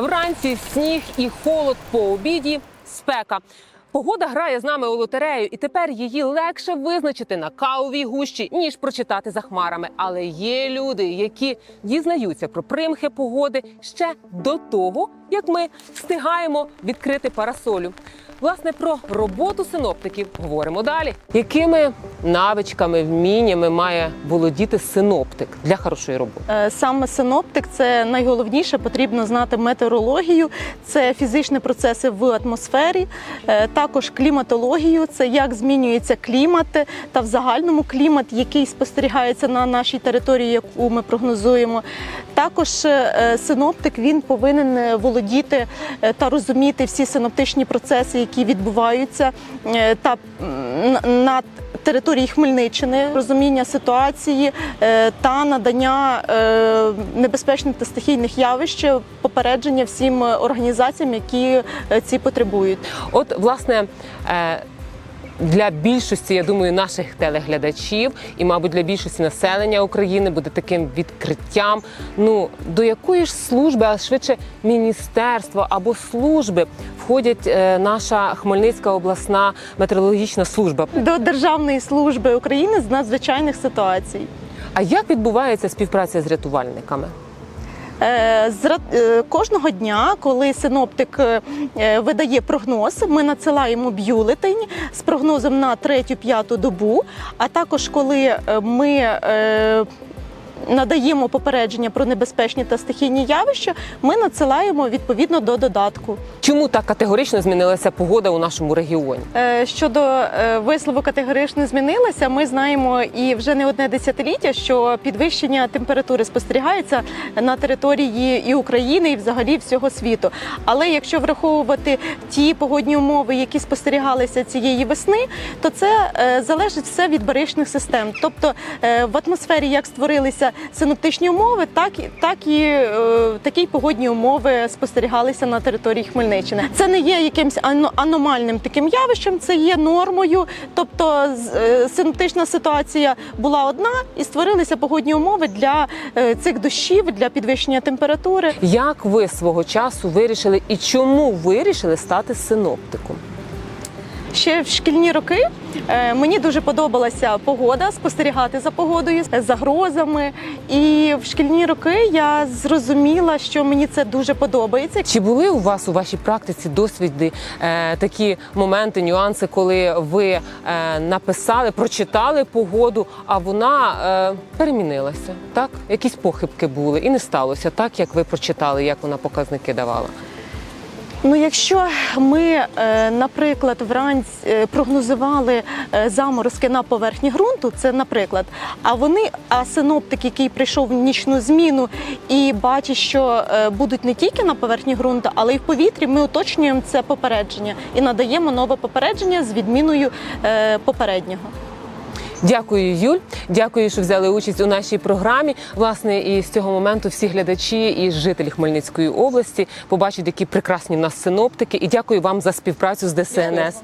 Вранці сніг і холод по обіді, спека. Погода грає з нами у лотерею, і тепер її легше визначити на кавовій гущі, ніж прочитати за хмарами. Але є люди, які дізнаються про примхи погоди ще до того, як ми встигаємо відкрити парасолю. Власне, про роботу синоптиків говоримо далі. Якими навичками, вміннями має володіти синоптик для хорошої роботи? Е, Саме синоптик це найголовніше. Потрібно знати метеорологію, це фізичні процеси в атмосфері, е, також кліматологію, це як змінюється клімат та в загальному клімат, який спостерігається на нашій території, яку ми прогнозуємо. Також е, синоптик він повинен володіти та розуміти всі синоптичні процеси, які відбуваються та на- на території Хмельниччини, розуміння ситуації е, та надання е, небезпечних та стихійних явищ, попередження всім організаціям, які е, ці потребують. От, власне, для більшості, я думаю, наших телеглядачів і, мабуть, для більшості населення України буде таким відкриттям. Ну до якої ж служби, а швидше міністерства або служби входять е, наша Хмельницька обласна метеорологічна служба. До Державної служби України з надзвичайних ситуацій. А як відбувається співпраця з рятувальниками? Е, е, Кожного дня, коли синоптик е, видає прогноз, ми надсилаємо бюлетень з прогнозом на третю-п'яту добу. А також коли ми надаємо попередження про небезпечні та стихійні явища, ми надсилаємо відповідно до додатку. Чому так категорично змінилася погода у нашому регіоні? Е, Щодо е, вислову категорично змінилася, ми знаємо і вже не одне десятиліття, що підвищення температури спостерігається на території і України, і взагалі всього світу. Але якщо враховувати ті погодні умови, які спостерігалися цієї весни, то це е, залежить все від баричних систем. Тобто в атмосфері як створилися синоптичні умови, так так і е, такі погодні умови спостерігалися на території Хмельниччини. Це не є якимось ано- аномальним таким явищем, це є нормою. Тобто е, синоптична ситуація була одна, і створилися погодні умови для е, цих дощів, для підвищення температури. Як ви свого часу вирішили і чому вирішили стати синоптиком? Ще в шкільні роки е, мені дуже подобалася погода, спостерігати за погодою, з загрозами. І в шкільні роки я зрозуміла, що мені це дуже подобається. Чи були у вас у вашій практиці досвіди е, такі моменти, нюанси, коли ви е, написали, прочитали погоду, а вона перемінилася? Так, якісь похибки були, і не сталося так, як ви прочитали, як вона показники давала. Ну, якщо ми, е, наприклад, вранці е, прогнозували е, заморозки на поверхні ґрунту, це наприклад, а вони, а синоптик, який прийшов в нічну зміну і бачить, що будуть не тільки на поверхні ґрунту, але й в повітрі, ми уточнюємо це попередження і надаємо нове попередження з відміною попереднього. Дякую, Юль. Дякую, що взяли участь у нашій програмі. Власне, і з цього моменту всі глядачі і жителі Хмельницької області побачать, які прекрасні в нас синоптики. І дякую вам за співпрацю з ДСНС.